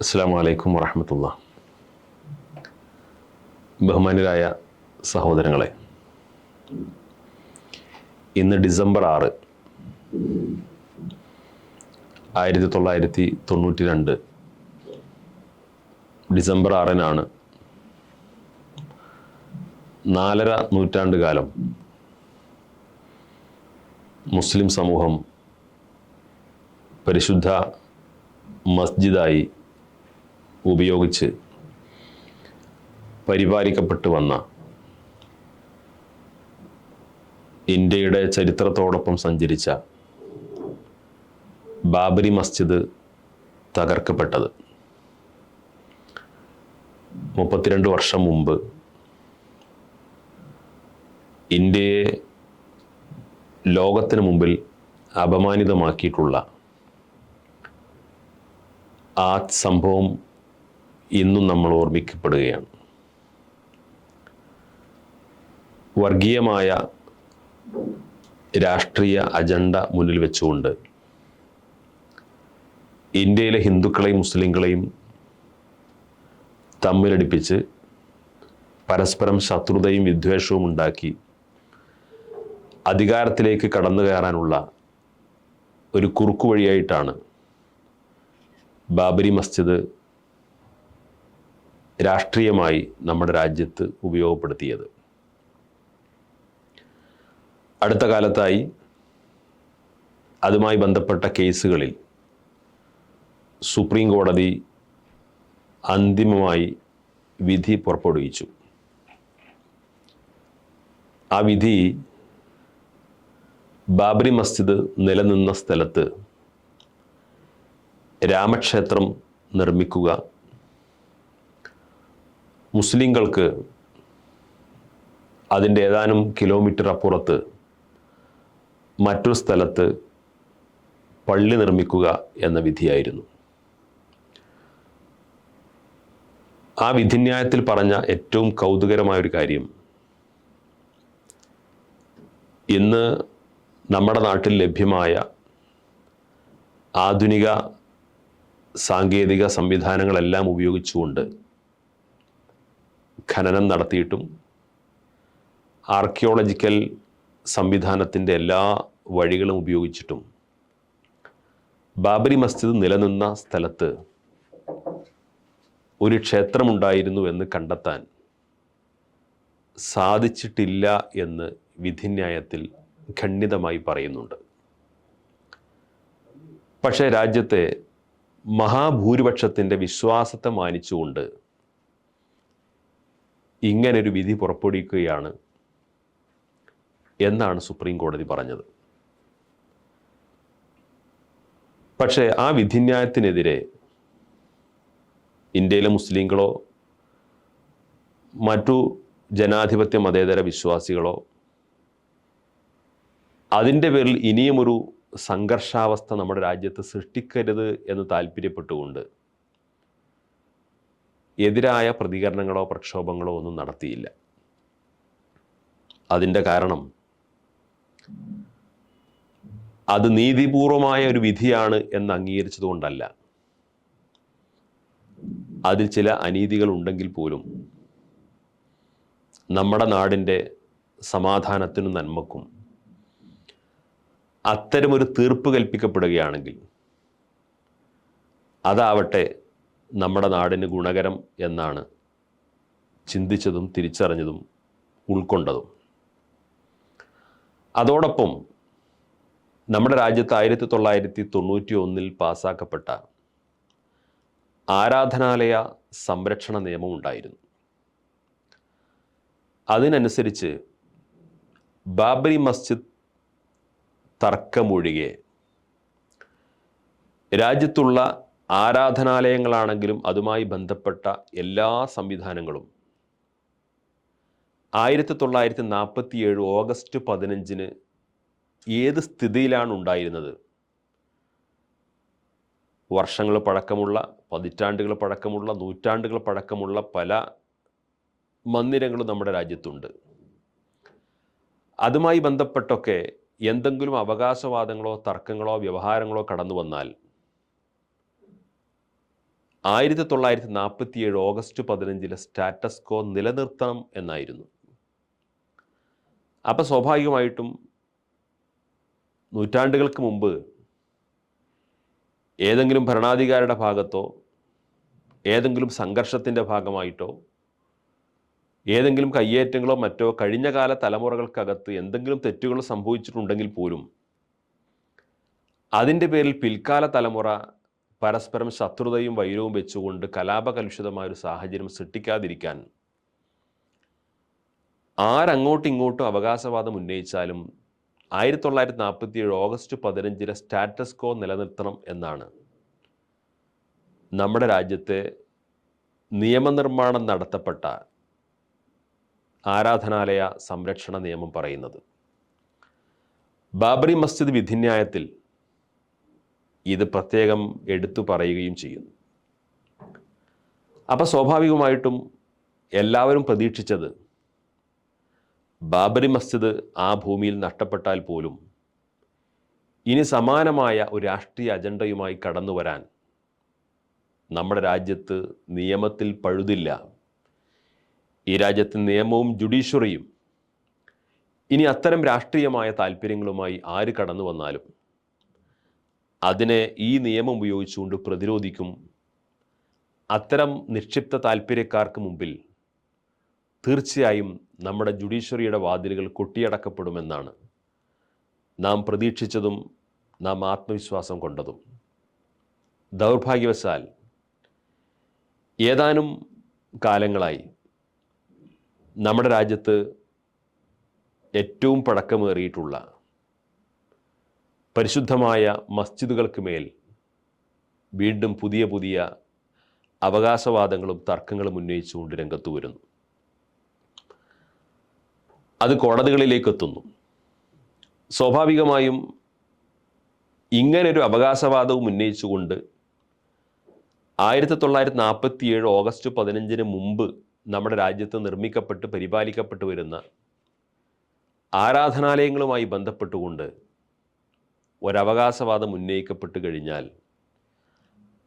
അസ്സാം വലൈക്കും വറഹമത്തുള്ള ബഹുമാനരായ സഹോദരങ്ങളെ ഇന്ന് ഡിസംബർ ആറ് ആയിരത്തി തൊള്ളായിരത്തി തൊണ്ണൂറ്റി രണ്ട് ഡിസംബർ ആറിനാണ് നാലര നൂറ്റാണ്ട് കാലം മുസ്ലിം സമൂഹം പരിശുദ്ധ മസ്ജിദായി ഉപയോഗിച്ച് പരിപാലിക്കപ്പെട്ടു വന്ന ഇന്ത്യയുടെ ചരിത്രത്തോടൊപ്പം സഞ്ചരിച്ച ബാബരി മസ്ജിദ് തകർക്കപ്പെട്ടത്. മുപ്പത്തിരണ്ട് വർഷം മുമ്പ് ഇന്ത്യയെ ലോകത്തിന് മുമ്പിൽ അപമാനിതമാക്കിയിട്ടുള്ള ആ സംഭവം ഇന്നും നമ്മൾ ഓർമ്മിക്കപ്പെടുകയാണ്. വർഗീയമായ രാഷ്ട്രീയ അജണ്ട മുന്നിൽ വെച്ചുകൊണ്ട് ഇന്ത്യയിലെ ഹിന്ദുക്കളെയും മുസ്ലിങ്ങളെയും തമ്മിലടിപ്പിച്ച് പരസ്പരം ശത്രുതയും വിദ്വേഷവും ഉണ്ടാക്കി അധികാരത്തിലേക്ക് കടന്നു കയറാനുള്ള ഒരു കുറുക്കു വഴിയായിട്ടാണ് ബാബരി മസ്ജിദ് രാഷ്ട്രീയമായി നമ്മുടെ രാജ്യത്ത് ഉപയോഗപ്പെടുത്തിയത്. അടുത്ത കാലത്തായി അതുമായി ബന്ധപ്പെട്ട കേസുകളിൽ സുപ്രീം കോടതി അന്തിമമായി വിധി പുറപ്പെടുവിച്ചു. ആ വിധി ബാബരി മസ്ജിദ് നിലനിന്ന സ്ഥലത്ത് രാമക്ഷേത്രം നിർമ്മിക്കുക മുസ്ലിങ്ങൾക്ക് അതിന്റെ ഏതാനും കിലോമീറ്റർ അപ്പുറത്ത് മറ്റൊരു സ്ഥലത്ത് പള്ളി നിർമ്മിക്കുക എന്ന വിധിയായിരുന്നു. ആ വിധിന്യായത്തിൽ പറഞ്ഞ ഏറ്റവും കൗതുകരമായ ഒരു കാര്യം ഇന്ന് നമ്മുടെ നാട്ടിൽ ലഭ്യമായ ആധുനിക സാങ്കേതിക സംവിധാനങ്ങളെല്ലാം ഉപയോഗിച്ചുകൊണ്ട് ഖനനം നടത്തിയിട്ടും ആർക്കിയോളജിക്കൽ സംവിധാനത്തിന്റെ എല്ലാ വഴികളും ഉപയോഗിച്ചിട്ടും ബാബരി മസ്ജിദ് നിലനിന്ന സ്ഥലത്ത് ഒരു ക്ഷേത്രമുണ്ടായിരുന്നു എന്ന് കണ്ടെത്താൻ സാധിച്ചിട്ടില്ല എന്ന് വിധിന്യായത്തിൽ ഖണ്ഡിതമായി പറയുന്നുണ്ട്. പക്ഷേ രാജ്യത്തെ മഹാഭൂരിപക്ഷത്തിന്റെ വിശ്വാസത്തെ മാനിച്ചുകൊണ്ട് ഇങ്ങനൊരു വിധി പുറപ്പെടുവിക്കുകയാണ് എന്നാണ് സുപ്രീം കോടതി പറഞ്ഞത്. പക്ഷേ ആ വിധിന്യായത്തിനെതിരെ ഇന്ത്യയിലെ മുസ്ലിങ്ങളോ മറ്റു ജനാധിപത്യ മതേതര വിശ്വാസികളോ അതിന്റെ പേരിൽ ഇനിയും ഒരു സംഘർഷാവസ്ഥ നമ്മുടെ രാജ്യത്ത് സൃഷ്ടിക്കരുത് എന്ന് താല്പര്യപ്പെട്ടുകൊണ്ട് എതിരായ പ്രതികരണങ്ങളോ പ്രക്ഷോഭങ്ങളോ ഒന്നും നടത്തിയില്ല. അതിന്റെ കാരണം അത് നീതിപൂർവമായ ഒരു വിധിയാണ് എന്ന് അംഗീകരിച്ചതുകൊണ്ടല്ല. അതിൽ ചില അനീതികൾ ഉണ്ടെങ്കിൽ പോലും നമ്മുടെ നാടിന്റെ സമാധാനത്തിനും നന്മക്കും അത്തരമൊരു തീർപ്പ് കൽപ്പിക്കപ്പെടുകയാണെങ്കിൽ അതാവട്ടെ നമ്മുടെ നാടിന് ഗുണകരം എന്നാണ് ചിന്തിച്ചതും തിരിച്ചറിഞ്ഞതും ഉൾക്കൊണ്ടതും. അതോടൊപ്പം നമ്മുടെ രാജ്യത്ത് ആയിരത്തി തൊള്ളായിരത്തി തൊണ്ണൂറ്റി ഒന്നിൽ പാസ്സാക്കപ്പെട്ട ആരാധനാലയ സംരക്ഷണ നിയമം ഉണ്ടായിരുന്നു. അതിനനുസരിച്ച് ബാബരി മസ്ജിദ് തർക്കമൊഴികെ രാജ്യത്തുള്ള ആരാധനാലയങ്ങളാണെങ്കിലും അതുമായി ബന്ധപ്പെട്ട എല്ലാ സംവിധാനങ്ങളും. ആയിരത്തി തൊള്ളായിരത്തി നാൽപ്പത്തി ഏഴ് ഓഗസ്റ്റ് പതിനഞ്ചിന് ഏത് സ്ഥിതിയിലാണ് ഉണ്ടായിരുന്നത്? വർഷങ്ങൾ പഴക്കമുള്ള പതിറ്റാണ്ടുകൾ പഴക്കമുള്ള നൂറ്റാണ്ടുകൾ പഴക്കമുള്ള പല മന്ദിരങ്ങളും നമ്മുടെ രാജ്യത്തുണ്ട്. അതുമായി ബന്ധപ്പെട്ടൊക്കെ എന്തെങ്കിലും അവകാശവാദങ്ങളോ തർക്കങ്ങളോ വ്യവഹാരങ്ങളോ കടന്നു വന്നാൽ ആയിരത്തി തൊള്ളായിരത്തി നാൽപ്പത്തിയേഴ് ഓഗസ്റ്റ് പതിനഞ്ചിലെ സ്റ്റാറ്റസ് കോ നിലനിർത്തണം എന്നായിരുന്നു. അപ്പം സ്വാഭാവികമായിട്ടും നൂറ്റാണ്ടുകൾക്ക് മുമ്പ് ഏതെങ്കിലും ഭരണാധികാരിയുടെ ഭാഗത്തോ ഏതെങ്കിലും സംഘർഷത്തിന്റെ ഭാഗമായിട്ടോ ഏതെങ്കിലും കയ്യേറ്റങ്ങളോ മറ്റോ കഴിഞ്ഞ കാല തലമുറകൾക്കകത്ത് എന്തെങ്കിലും തെറ്റുകൾ സംഭവിച്ചിട്ടുണ്ടെങ്കിൽ പോലും അതിന്റെ പേരിൽ പിൽക്കാല തലമുറ പരസ്പരം ശത്രുതയും വൈരവും വെച്ചുകൊണ്ട് കലാപകലുഷിതമായ ഒരു സാഹചര്യം സൃഷ്ടിക്കാതിരിക്കാൻ ആരങ്ങോട്ടും ഇങ്ങോട്ടും അവകാശവാദം ഉന്നയിച്ചാലും ആയിരത്തി തൊള്ളായിരത്തി നാൽപ്പത്തി ഏഴ് ഓഗസ്റ്റ് പതിനഞ്ചിലെ സ്റ്റാറ്റസ് കോ നിലനിർത്തണം എന്നാണ്. നമ്മുടെ രാജ്യത്തെ നിയമനിർമ്മാണം നടത്തപ്പെട്ട ആരാധനാലയ സംരക്ഷണ നിയമം പറയുന്നത്. ബാബറി മസ്ജിദ് വിധിന്യായത്തിൽ ഇത് പ്രത്യേകം എടുത്തു പറയുകയും ചെയ്യുന്നു. അപ്പോൾ സ്വാഭാവികമായിട്ടും എല്ലാവരും പ്രതീക്ഷിച്ചത് ബാബരി മസ്ജിദ് ആ ഭൂമിയിൽ നഷ്ടപ്പെട്ടാൽ പോലും ഇനി സമാനമായ ഒരു രാഷ്ട്രീയ അജണ്ടയുമായി കടന്നു വരാൻ നമ്മുടെ രാജ്യത്ത് നിയമത്തിൽ പഴുതില്ല. ഈ രാജ്യത്ത് നിയമവും ജുഡീഷ്യറിയും ഇനി അത്തരം രാഷ്ട്രീയമായ താല്പര്യങ്ങളുമായി ആര് കടന്നു വന്നാലും അതിനെ ഈ നിയമം ഉപയോഗിച്ചുകൊണ്ട് പ്രതിരോധിക്കും. അത്തരം നിക്ഷിപ്ത താല്പര്യക്കാർക്ക് മുമ്പിൽ തീർച്ചയായും നമ്മുടെ ജുഡീഷ്യറിയുടെ വാതിലുകൾ കൊട്ടിയടക്കപ്പെടുമെന്നാണ് നാം പ്രതീക്ഷിച്ചതും നാം ആത്മവിശ്വാസം കൊണ്ടതും. ദൗർഭാഗ്യവശാൽ ഏതാനും കാലങ്ങളായി നമ്മുടെ രാജ്യത്ത് ഏറ്റവും പഴക്കമേറിയിട്ടുള്ള പരിശുദ്ധമായ മസ്ജിദുകൾക്ക് മേൽ വീണ്ടും പുതിയ പുതിയ അവകാശവാദങ്ങളും തർക്കങ്ങളും ഉന്നയിച്ചുകൊണ്ട് രംഗത്ത് വരുന്നു. അത് കോടതികളിലേക്ക് എത്തുന്നു. സ്വാഭാവികമായും ഇങ്ങനൊരു അവകാശവാദവും ഉന്നയിച്ചുകൊണ്ട് ആയിരത്തി തൊള്ളായിരത്തി നാൽപ്പത്തി ഏഴ് ഓഗസ്റ്റ് പതിനഞ്ചിന് മുമ്പ് നമ്മുടെ രാജ്യത്ത് നിർമ്മിക്കപ്പെട്ട് പരിപാലിക്കപ്പെട്ടു വരുന്ന ആരാധനാലയങ്ങളുമായി ബന്ധപ്പെട്ടുകൊണ്ട് ഒരവകാശവാദം ഉന്നയിക്കപ്പെട്ടു കഴിഞ്ഞാൽ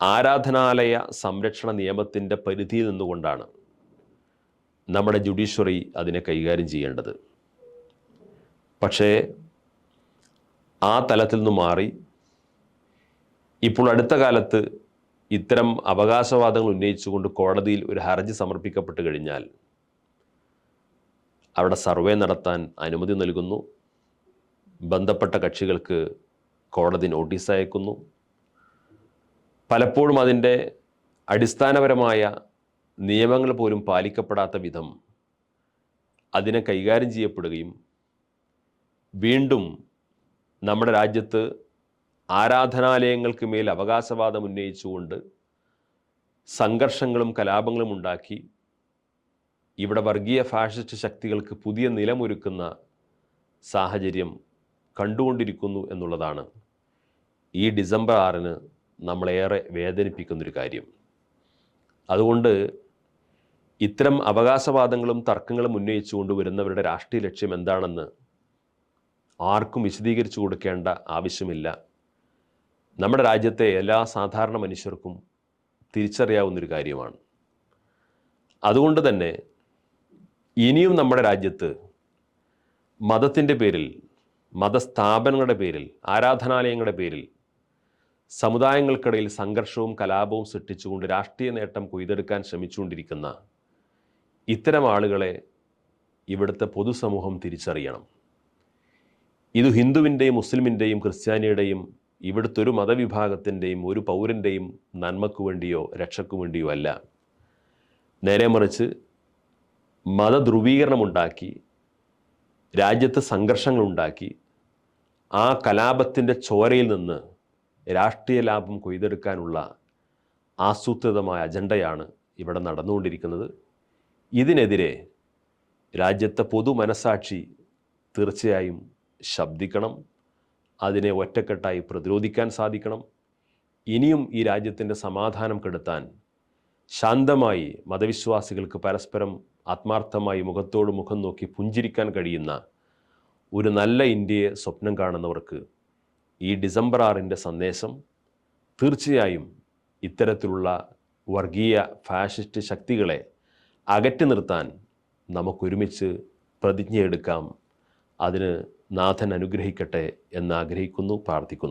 ആരാധനാലയ സംരക്ഷണ നിയമത്തിന്റെ പരിധിയിൽ നിന്നുകൊണ്ടാണ് നമ്മുടെ ജുഡീഷ്യറി അതിനെ കൈകാര്യം ചെയ്യേണ്ടത്. പക്ഷേ ആ തലത്തിൽ നിന്ന് മാറി ഇപ്പോൾ അടുത്ത കാലത്ത് ഇത്തരം അവകാശവാദങ്ങൾ ഉന്നയിച്ചുകൊണ്ട് കോടതിയിൽ ഒരു ഹർജി സമർപ്പിക്കപ്പെട്ട് കഴിഞ്ഞാൽ അവിടെ സർവേ നടത്താൻ അനുമതി നൽകുന്നു. ബന്ധപ്പെട്ട കക്ഷികൾക്ക് കോടതി നോട്ടീസ് അയക്കുന്നു. പലപ്പോഴും അതിന്റെ അടിസ്ഥാനപരമായ നിയമങ്ങൾ പോലും പാലിക്കപ്പെടാത്ത വിധം അതിനെ കൈകാര്യം ചെയ്യപ്പെടുകയും വീണ്ടും നമ്മുടെ രാജ്യത്ത് ആരാധനാലയങ്ങൾക്ക് മേൽ അവകാശവാദം ഉന്നയിച്ചുകൊണ്ട് സംഘർഷങ്ങളും കലാപങ്ങളും ഉണ്ടാക്കി ഇവിടെ വർഗീയ ഫാഷിസ്റ്റ് ശക്തികൾക്ക് പുതിയ നിലമൊരുക്കുന്ന സാഹചര്യം കണ്ടുകൊണ്ടിരിക്കുന്നു എന്നുള്ളതാണ്. ഈ ഡിസംബർ ആറിന് നമ്മളേറെ വേദനിപ്പിക്കുന്നൊരു കാര്യം. അതുകൊണ്ട് ഇത്തരം അവകാശവാദങ്ങളും തർക്കങ്ങളും ഉന്നയിച്ചുകൊണ്ട് വരുന്നവരുടെ രാഷ്ട്രീയ ലക്ഷ്യം എന്താണെന്ന് ആർക്കും വിശദീകരിച്ചു കൊടുക്കേണ്ട ആവശ്യമില്ല. നമ്മുടെ രാജ്യത്തെ എല്ലാ സാധാരണ മനുഷ്യർക്കും തിരിച്ചറിയാവുന്നൊരു കാര്യമാണ്. അതുകൊണ്ട് തന്നെ ഇനിയും നമ്മുടെ രാജ്യത്ത് മതത്തിന്റെ പേരിൽ മതസ്ഥാപനങ്ങളുടെ പേരിൽ ആരാധനാലയങ്ങളുടെ പേരിൽ സമുദായങ്ങൾക്കിടയിൽ സംഘർഷവും കലാപവും സൃഷ്ടിച്ചുകൊണ്ട് രാഷ്ട്രീയ നേട്ടം കൊയ്തെടുക്കാൻ ശ്രമിച്ചുകൊണ്ടിരിക്കുന്ന ഇത്തരം ആളുകളെ ഇവിടുത്തെ പൊതുസമൂഹം തിരിച്ചറിയണം. ഇത് ഹിന്ദുവിന്റെയും മുസ്ലിമിന്റെയും ക്രിസ്ത്യാനിയുടെയും ഇവിടുത്തെ ഒരു മതവിഭാഗത്തിന്റെയും ഒരു പൗരന്റെയും നന്മയ്ക്കു വേണ്ടിയോ രക്ഷയ്ക്കു വേണ്ടിയോ അല്ല. നേരെ മറിച്ച് മതധ്രുവീകരണമുണ്ടാക്കി രാജ്യത്ത് സംഘർഷങ്ങളുണ്ടാക്കി ആ കലാപത്തിന്റെ ചോരയിൽ നിന്ന് രാഷ്ട്രീയ ലാഭം കൊയ്തെടുക്കാനുള്ള ആസൂത്രിതമായ അജണ്ടയാണ് ഇവിടെ നടന്നുകൊണ്ടിരിക്കുന്നത്. ഇതിനെതിരെ രാജ്യത്തെ പൊതുമനസാക്ഷി തീർച്ചയായും ശബ്ദിക്കണം അതിനെ ഒറ്റക്കെട്ടായി പ്രതിരോധിക്കാൻ സാധിക്കണം. ഇനിയും ഈ രാജ്യത്തിന്റെ സമാധാനം കെടുത്താൻ ശാന്തമായി മതവിശ്വാസികൾക്ക് പരസ്പരം ആത്മാർത്ഥമായി മുഖത്തോട് മുഖം നോക്കി പുഞ്ചിരിക്കാൻ കഴിയുന്ന ഒരു നല്ല ഇന്ത്യയെ സ്വപ്നം കാണുന്നവർക്ക് ഈ ഡിസംബർ ആറിന്റെ സന്ദേശം തീർച്ചയായും ഇത്തരത്തിലുള്ള വർഗീയ ഫാഷിസ്റ്റ് ശക്തികളെ അകറ്റി നിർത്താൻ നമുക്കൊരുമിച്ച് പ്രതിജ്ഞയെടുക്കാം. അതിന് നാഥൻ അനുഗ്രഹിക്കട്ടെ എന്നാഗ്രഹിക്കുന്നു പ്രാർത്ഥിക്കുന്നു.